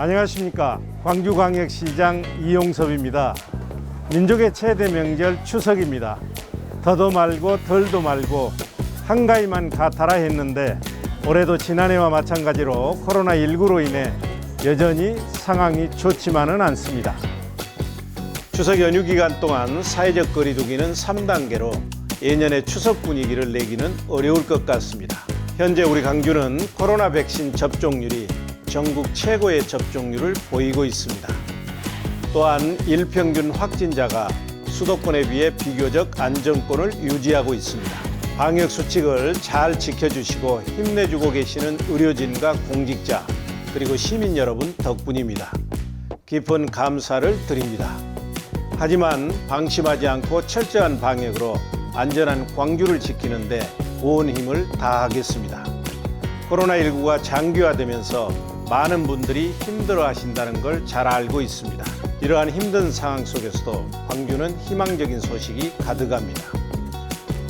안녕하십니까 광주광역시장 이용섭입니다. 민족의 최대 명절 추석입니다. 더도 말고 덜도 말고 한가위만 같아라 했는데 올해도 지난해와 마찬가지로 코로나19로 인해 여전히 상황이 좋지만은 않습니다. 추석 연휴 기간 동안 사회적 거리두기는 3단계로 예년의 추석 분위기를 내기는 어려울 것 같습니다. 현재 우리 강주는 코로나 백신 접종률이 전국 최고의 접종률을 보이고 있습니다. 또한 일평균 확진자가 수도권에 비해 비교적 안정권을 유지하고 있습니다. 방역 수칙을 잘 지켜주시고 힘내주고 계시는 의료진과 공직자 그리고 시민 여러분 덕분입니다. 깊은 감사를 드립니다. 하지만 방심하지 않고 철저한 방역으로 안전한 광주를 지키는데 온 힘을 다하겠습니다. 코로나19가 장기화되면서 많은 분들이 힘들어 하신다는 걸 잘 알고 있습니다. 이러한 힘든 상황 속에서도 광주는 희망적인 소식이 가득합니다.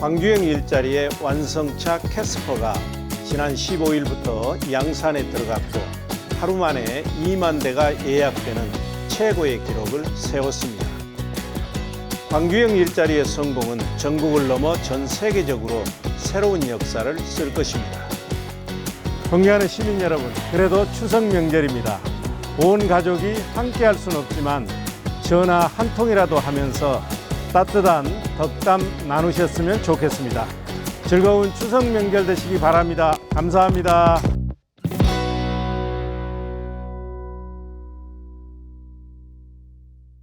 광주행 일자리의 완성차 캐스퍼가 지난 15일부터 양산에 들어갔고 하루 만에 2만 대가 예약되는 최고의 기록을 세웠습니다. 광주형 일자리의 성공은 전국을 넘어 전 세계적으로 새로운 역사를 쓸 것입니다. 존경하는 시민 여러분, 그래도 추석 명절입니다. 온 가족이 함께 할 수는 없지만 전화 한 통이라도 하면서 따뜻한 덕담 나누셨으면 좋겠습니다. 즐거운 추석 명절 되시기 바랍니다. 감사합니다.